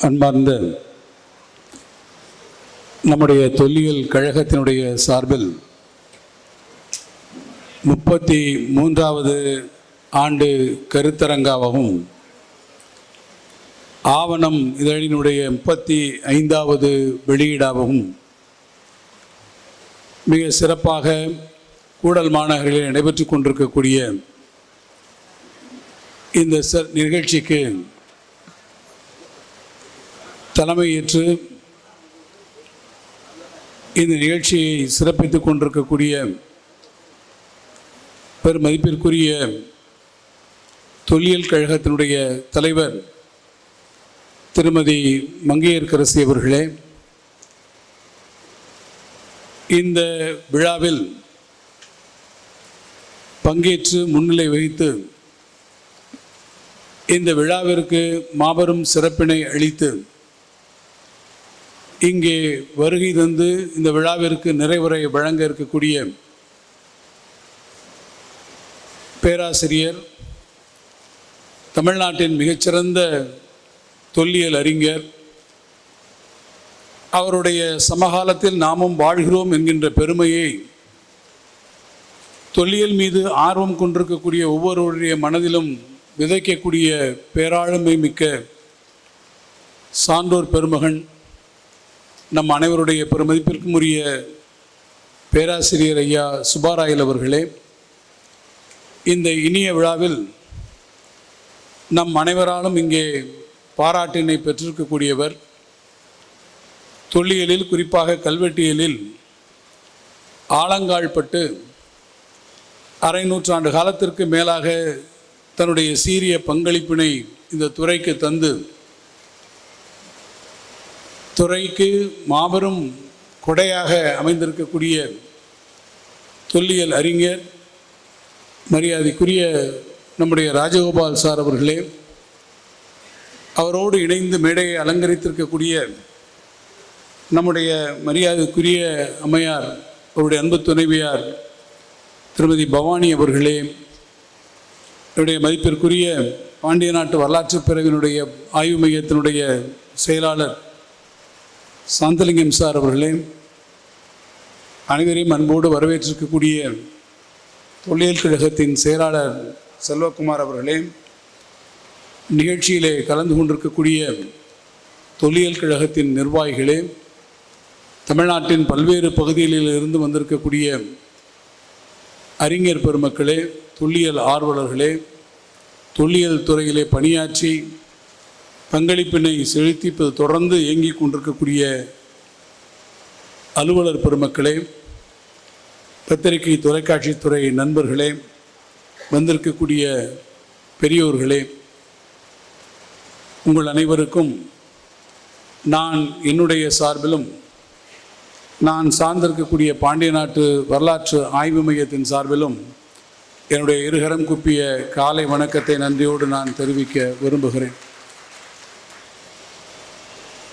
அன்பார்ந்த நம்முடைய தொல்லியல் கழகத்தினுடைய சார்பில் முப்பத்தி மூன்றாவது ஆண்டு கருத்தரங்காகவும் ஆவணம் இதழினுடைய முப்பத்தி ஐந்தாவது வெளியீடாகவும் மிக சிறப்பாக கூடல் மாநகரில் நடைபெற்று கொண்டிருக்கக்கூடிய இந்த ச- நிகழ்ச்சிக்கு தலைமையேற்று இந்த நிகழ்ச்சியை சிறப்பித்துக் கொண்டிருக்கக்கூடிய பெருமதிப்பிற்குரிய தொல்லியல் கழகத்தினுடைய தலைவர் திருமதி மங்கையர்கரசி அவர்களே இந்த விழாவில் பங்கேற்று முன்னிலை வகித்து இந்த விழாவிற்கு மாபெரும் சிறப்பினை அளித்து இங்கே வருகை தந்து இந்த விழாவிற்கு நிறைவுரை வழங்க இருக்கக்கூடிய பேராசிரியர் தமிழ்நாட்டின் மிகச்சிறந்த தொல்லியல் அறிஞர் அவருடைய சமகாலத்தில் நாமும் வாழ்கிறோம் என்கின்ற பெருமையை தொல்லியல் மீது ஆர்வம் கொண்டிருக்கக்கூடிய ஒவ்வொருவருடைய மனதிலும் விதைக்கக்கூடிய பேராளுமை மிக்க சான்றோர் பெருமகன் நம் அனைவருடைய பெருமதிப்பிற்கும் உரிய பேராசிரியர் ஐயா சுபாராயல் அவர்களே இந்த இனிய விழாவில் நம் அனைவராலும் இங்கே பாராட்டினை பெற்றிருக்கக்கூடியவர் தொல்லியலில் குறிப்பாக கல்வெட்டியலில் ஆலங்கால்பட்டு அரை நூற்றாண்டு காலத்திற்கு மேலாக தன்னுடைய சீரிய பங்களிப்பினை இந்த துறைக்கு தந்து துறைக்கு மாபெரும் கொடையாக அமைந்திருக்கக்கூடிய தொல்லியல் அறிஞர் மரியாதைக்குரிய நம்முடைய ராஜகோபால் சார் அவர்களே அவரோடு இணைந்து மேடையை அலங்கரித்திருக்கக்கூடிய நம்முடைய மரியாதைக்குரிய அம்மையார் அவருடைய அன்பு துணைவியார் திருமதி பவானி அவர்களே என்னுடைய மதிப்பிற்குரிய பாண்டிய நாட்டு வரலாற்று பிறவினுடைய ஆய்வு மையத்தினுடைய செயலாளர் சாந்தலிங்கம் சார் அவர்களே அனைவரையும் அன்போடு வரவேற்றிருக்கக்கூடிய தொல்லியல் கழகத்தின் செயலாளர் செல்வகுமார் அவர்களே நிகழ்ச்சியிலே கலந்து கொண்டிருக்கக்கூடிய தொல்லியல் கழகத்தின் நிர்வாகிகளே தமிழ்நாட்டின் பல்வேறு பகுதிகளில் இருந்து வந்திருக்கக்கூடிய அறிஞர் பெருமக்களே தொல்லியல் ஆர்வலர்களே தொல்லியல் துறையிலே பணியாற்றி பங்களிப்பினை செலுத்தி இப்போ தொடர்ந்து இயங்கிக் கொண்டிருக்கக்கூடிய அலுவலர் பெருமக்களே பத்திரிகை தொலைக்காட்சித்துறை நண்பர்களே வந்திருக்கக்கூடிய பெரியோர்களே உங்கள் அனைவருக்கும் நான் என்னுடைய சார்பிலும் நான் சார்ந்திருக்கக்கூடிய பாண்டிய நாட்டு வரலாற்று ஆய்வு மையத்தின் சார்பிலும் என்னுடைய இருகரம் குப்பிய காலை வணக்கத்தை நன்றியோடு நான் தெரிவிக்க விரும்புகிறேன்.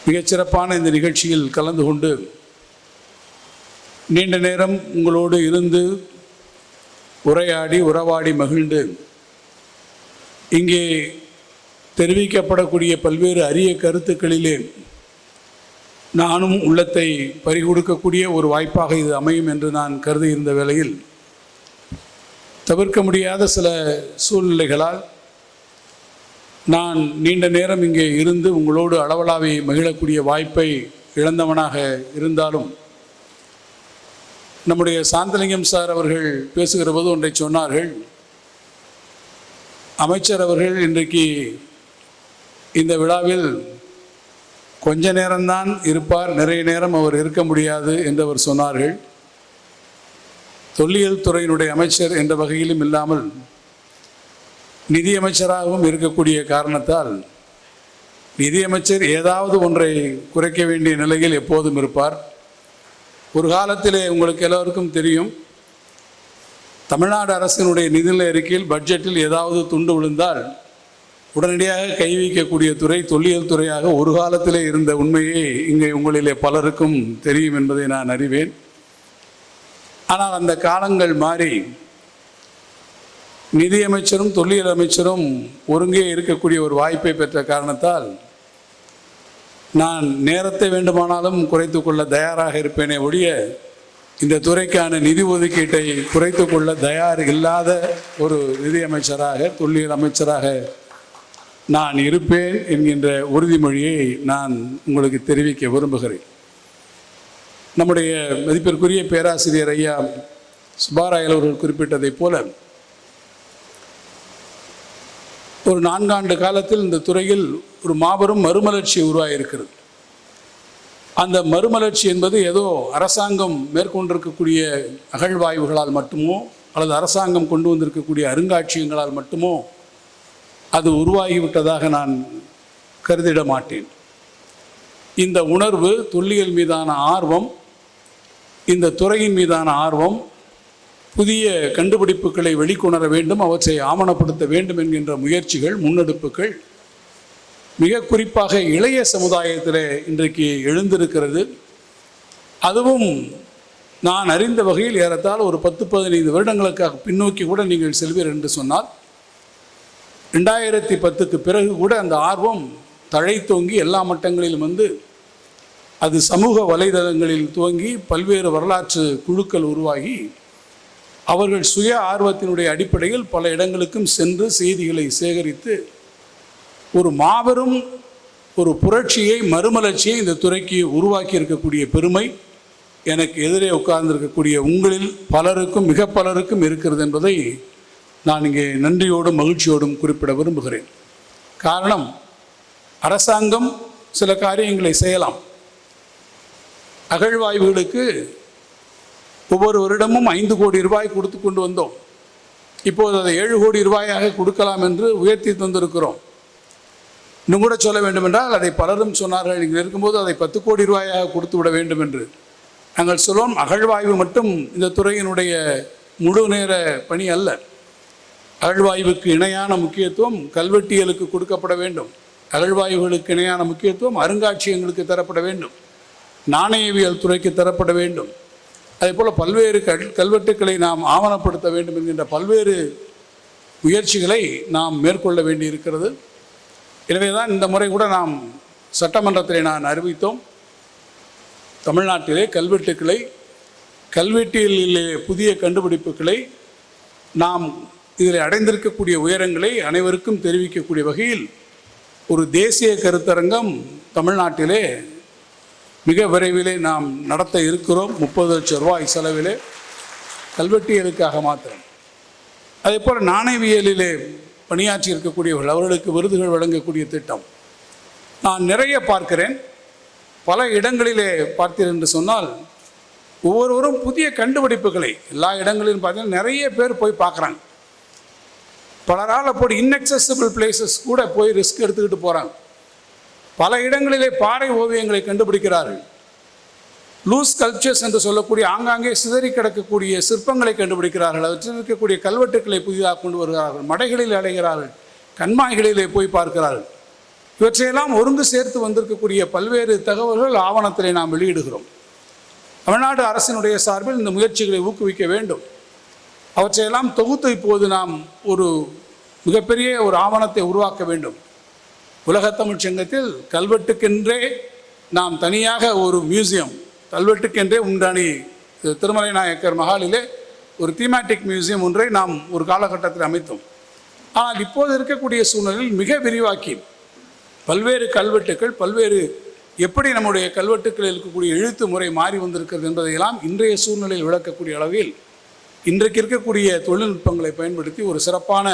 மிகச்சிறப்பான இந்த நிகழ்ச்சியில் கலந்து கொண்டு நீண்ட நேரம் உங்களோடு இருந்து உரையாடி உறவாடி மகிழ்ந்து இங்கே தெரிவிக்கப்படக்கூடிய பல்வேறு அரிய கருத்துக்களிலே நானும் உள்ளத்தை பறிகொடுக்கக்கூடிய ஒரு வாய்ப்பாக இது அமையும் என்று நான் கருதியிருந்த வேளையில் தவிர்க்க முடியாத சில சூழ்நிலைகளால் நான் நீண்ட நேரம் இங்கே இருந்து உங்களோடு அளவலாவை மகிழக்கூடிய வாய்ப்பை இழந்தவனாக இருந்தாலும் நம்முடைய சாந்தலிங்கம் சார் அவர்கள் பேசுகிற போது ஒன்றை சொன்னார்கள். அமைச்சர் அவர்கள் இன்றைக்கு இந்த விழாவில் கொஞ்ச நேரம்தான் இருப்பார் நிறைய நேரம் அவர் இருக்க முடியாது என்று அவர் சொன்னார்கள். தொல்லியல் துறையினுடைய அமைச்சர் என்ற வகையிலும் இல்லாமல் நிதியமைச்சராகவும் இருக்கக்கூடிய காரணத்தால் நிதியமைச்சர் ஏதாவது ஒன்றை குறைக்க வேண்டிய நிலையில் எப்போதும் இருப்பார். ஒரு காலத்திலே உங்களுக்கு எல்லோருக்கும் தெரியும் தமிழ்நாடு அரசினுடைய நிதிநிலை அறிக்கையில் பட்ஜெட்டில் ஏதாவது துண்டு விழுந்தால் உடனடியாக கை வைக்கக்கூடிய துறை தொல்லியல் துறையாக ஒரு காலத்திலே இருந்த உண்மையை இங்கே உங்களிலே பலருக்கும் தெரியும் என்பதை நான் அறிவேன். ஆனால் அந்த காலங்கள் மாறி நிதியமைச்சரும் தொல்லியல் அமைச்சரும் ஒருங்கே இருக்கக்கூடிய ஒரு வாய்ப்பை பெற்ற காரணத்தால் நான் நேரத்தை வேண்டுமானாலும் குறைத்து கொள்ள தயாராக இருப்பேனே ஒழிய இந்த துறைக்கான நிதி ஒதுக்கீட்டை குறைத்து கொள்ள தயார் இல்லாத ஒரு நிதியமைச்சராக தொல்லியல் அமைச்சராக நான் இருப்பேன் என்கின்ற உறுதிமொழியை நான் உங்களுக்கு தெரிவிக்க விரும்புகிறேன். நம்முடைய மதிப்பிற்குரிய பேராசிரியர் ஐயா சுபாராயல் அவர்கள் குறிப்பிட்டதைப் போல ஒரு நான்காண்டு காலத்தில் இந்த துறையில் ஒரு மாபெரும் மறுமலர்ச்சி உருவாகியிருக்கிறது அந்த மறுமலர்ச்சி என்பது ஏதோ அரசாங்கம் மேற்கொண்டிருக்கக்கூடிய அகழ்வாய்வுகளால் மட்டுமோ அல்லது அரசாங்கம் கொண்டு வந்திருக்கக்கூடிய அருங்காட்சியகங்களால் மட்டுமோ அது உருவாகிவிட்டதாக நான் கருதிட மாட்டேன். இந்த உணர்வு தொல்லியல் மீதான ஆர்வம் இந்த துறையின் மீதான ஆர்வம் புதிய கண்டுபிடிப்புகளை வெளிக்கொணர வேண்டும் அவற்றை ஆவணப்படுத்த வேண்டும் என்கின்ற முயற்சிகள் முன்னெடுப்புகள் மிக குறிப்பாக இளைய சமுதாயத்தில் இன்றைக்கு எழுந்திருக்கிறது. அதுவும் நான் அறிந்த வகையில் ஏறத்தால் ஒரு பத்து பதினைந்து வருடங்களுக்காக பின்னோக்கி கூட நீங்கள் செல்வீர் என்று சொன்னால் ரெண்டாயிரத்தி பத்துக்கு பிறகு கூட அந்த ஆர்வம் தழைத்தோங்கி எல்லா மட்டங்களிலும் வந்து அது சமூக வலைதளங்களில் துவங்கி பல்வேறு வரலாற்று குழுக்கள் உருவாகி அவர்கள் சுய ஆர்வத்தினுடைய அடிப்படையில் பல இடங்களுக்கும் சென்று செய்திகளை சேகரித்து ஒரு மாபெரும் ஒரு புரட்சியை மறுமலர்ச்சியை இந்த துறைக்கு உருவாக்கி இருக்கக்கூடிய பெருமை எனக்கு எதிரே உட்கார்ந்திருக்கக்கூடிய உங்களில் பலருக்கும் மிக பலருக்கும் இருக்கிறது என்பதை நான் இங்கே நன்றியோடும் மகிழ்ச்சியோடும் குறிப்பிட விரும்புகிறேன். காரணம் அரசாங்கம் சில காரியங்களை செய்யலாம். அகழ்வாய்வுகளுக்கு ஒவ்வொரு வருடமும் ஐந்து கோடி ரூபாய் கொடுத்து கொண்டு வந்தோம். இப்போது அதை ஏழு கோடி ரூபாயாக கொடுக்கலாம் என்று உயர்த்தி தந்திருக்கிறோம். இன்னும் கூட சொல்ல வேண்டுமென்றால் அதை பலரும் சொன்னார்கள். இங்கே இருக்கும்போது அதை பத்து கோடி ரூபாயாக கொடுத்து விட வேண்டும் என்று. நாங்கள் சொல்வோம் அகழ்வாய்வு மட்டும் இந்த துறையினுடைய முழு நேர பணி அல்ல. அகழ்வாய்வுக்கு இணையான முக்கியத்துவம் கல்வெட்டியலுக்கு கொடுக்கப்பட வேண்டும். அகழ்வாய்வுகளுக்கு இணையான முக்கியத்துவம் அருங்காட்சியகங்களுக்கு தரப்பட வேண்டும். நாணயவியல் துறைக்கு தரப்பட வேண்டும். அதே போல் பல்வேறு கல் கல்வெட்டுக்களை நாம் ஆவணப்படுத்த வேண்டும் என்கின்ற பல்வேறு முயற்சிகளை நாம் மேற்கொள்ள வேண்டியிருக்கிறது. எனவே தான் இந்த முறை கூட நாம் சட்டமன்றத்தில் நான் அறிவித்தோம். தமிழ்நாட்டிலே கல்வெட்டுக்களை கல்வெட்டியலிலே புதிய கண்டுபிடிப்புகளை நாம் இதில் அடைந்திருக்கக்கூடிய உயரங்களை அனைவருக்கும் தெரிவிக்கக்கூடிய வகையில் ஒரு தேசிய கருத்தரங்கம் தமிழ்நாட்டிலே மிக விரைவிலே நாம் நடத்த இருக்கிறோம். முப்பது லட்சம் ரூபாய் செலவிலே கல்வெட்டியலுக்காக மாத்திரம்? அதே போல் நாணயவியலிலே பணியாற்றி இருக்கக்கூடியவர்கள் அவர்களுக்கு விருதுகள் வழங்கக்கூடிய திட்டம். நான் நிறைய பார்க்கிறேன். பல இடங்களிலே பார்த்தேன் என்று சொன்னால் ஒவ்வொருவரும் புதிய கண்டுபிடிப்புகளை எல்லா இடங்களிலும் பார்த்தீங்கன்னா நிறைய பேர் போய் பார்க்குறாங்க. பலரால் அப்படி இன்அக்சசிபிள் பிளேசஸ் கூட போய் ரிஸ்க் எடுத்துக்கிட்டு போகிறாங்க பல இடங்களிலே பாறை ஓவியங்களை கண்டுபிடிக்கிறார்கள். லூஸ் கல்ச்சர்ஸ் என்று சொல்லக்கூடிய ஆங்காங்கே சிதறி கிடக்கக்கூடிய சிற்பங்களை கண்டுபிடிக்கிறார்கள். அவற்றில் இருக்கக்கூடிய கல்வெட்டுக்களை புதிதாக கொண்டு வருகிறார்கள். மடைகளில் அடைகிறார்கள். கண்மாய்களிலே போய் பார்க்கிறார்கள். இவற்றையெல்லாம் ஒருங்கு சேர்த்து வந்திருக்கக்கூடிய பல்வேறு தகவல்கள் ஆவணத்திலே நாம் வெளியிடுகிறோம். தமிழ்நாடு அரசினுடைய சார்பில் இந்த முயற்சிகளை ஊக்குவிக்க வேண்டும். அவற்றையெல்லாம் தொகுத்து இப்போது நாம் ஒரு மிகப்பெரிய ஒரு ஆவணத்தை உருவாக்க வேண்டும். உலகத்தமிழ் சங்கத்தில் கல்வெட்டுக்கென்றே நாம் தனியாக ஒரு மியூசியம் கல்வெட்டுக்கென்றே உண்டானி திருமலை நாயக்கர் மகாலிலே ஒரு தீமேட்டிக் மியூசியம் ஒன்றை நாம் ஒரு காலகட்டத்தில் அமைத்தோம். ஆனால் இப்போது இருக்கக்கூடிய சூழ்நிலையில் மிக விரிவாக்கி பல்வேறு கல்வெட்டுக்கள் பல்வேறு எப்படி நம்முடைய கல்வெட்டுக்களில் இருக்கக்கூடிய எழுத்து முறை மாறி வந்திருக்கிறது என்பதையெல்லாம் இன்றைய சூழ்நிலையில் விளக்கக்கூடிய அளவில் இன்றைக்கு இருக்கக்கூடிய தொழில்நுட்பங்களை பயன்படுத்தி ஒரு சிறப்பான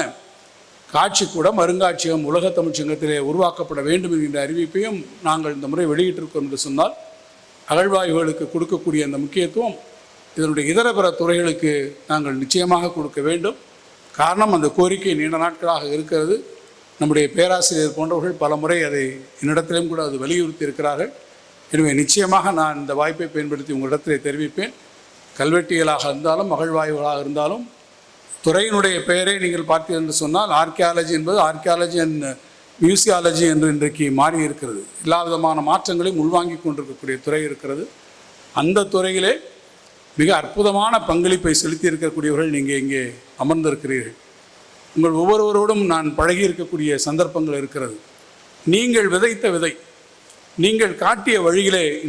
காட்சிக்கூடம் அருங்காட்சியகம் உலகத் தமிழ்ச்சங்கத்திலே உருவாக்கப்பட வேண்டும் என்கின்ற அறிவிப்பையும் நாங்கள் இந்த முறை வெளியிட்டிருக்கோம் என்று சொன்னால் அகழ்வாய்வுகளுக்கு கொடுக்கக்கூடிய அந்த முக்கியத்துவம் இதனுடைய இதர பிற துறைகளுக்கு நாங்கள் நிச்சயமாக கொடுக்க வேண்டும். காரணம் அந்த கோரிக்கை நீண்ட நாட்களாக இருக்கிறது. நம்முடைய பேராசிரியர் போன்றவர்கள் பல முறை அதை என்னிடத்திலும் கூட அது வலியுறுத்தி இருக்கிறார்கள் எனவே நிச்சயமாக நான் இந்த வாய்ப்பை பயன்படுத்தி உங்களிடத்திலே தெரிவிப்பேன். கல்வெட்டியலாக இருந்தாலும் அகழ்வாய்வுகளாக இருந்தாலும் துறையினுடைய பெயரை நீங்கள் பார்த்தீர்கள் என்று சொன்னால் ஆர்கியாலஜி என்பது ஆர்கியாலஜி அண்ட் மியூசியாலஜி என்று இன்றைக்கு மாறி இருக்கிறது எல்லா விதமான மாற்றங்களையும் உள்வாங்கி கொண்டிருக்கக்கூடிய துறை இருக்கிறது. அந்த துறையிலே மிக அற்புதமான பங்களிப்பை செலுத்தி இருக்கக்கூடியவர்கள் நீங்கள் இங்கே அமர்ந்திருக்கிறீர்கள். உங்கள் ஒவ்வொருவரோடும் நான் பழகி இருக்கக்கூடிய சந்தர்ப்பங்கள் இருக்கிறது. நீங்கள் விதைத்த விதை நீங்கள் காட்டிய வழியிலே இன்று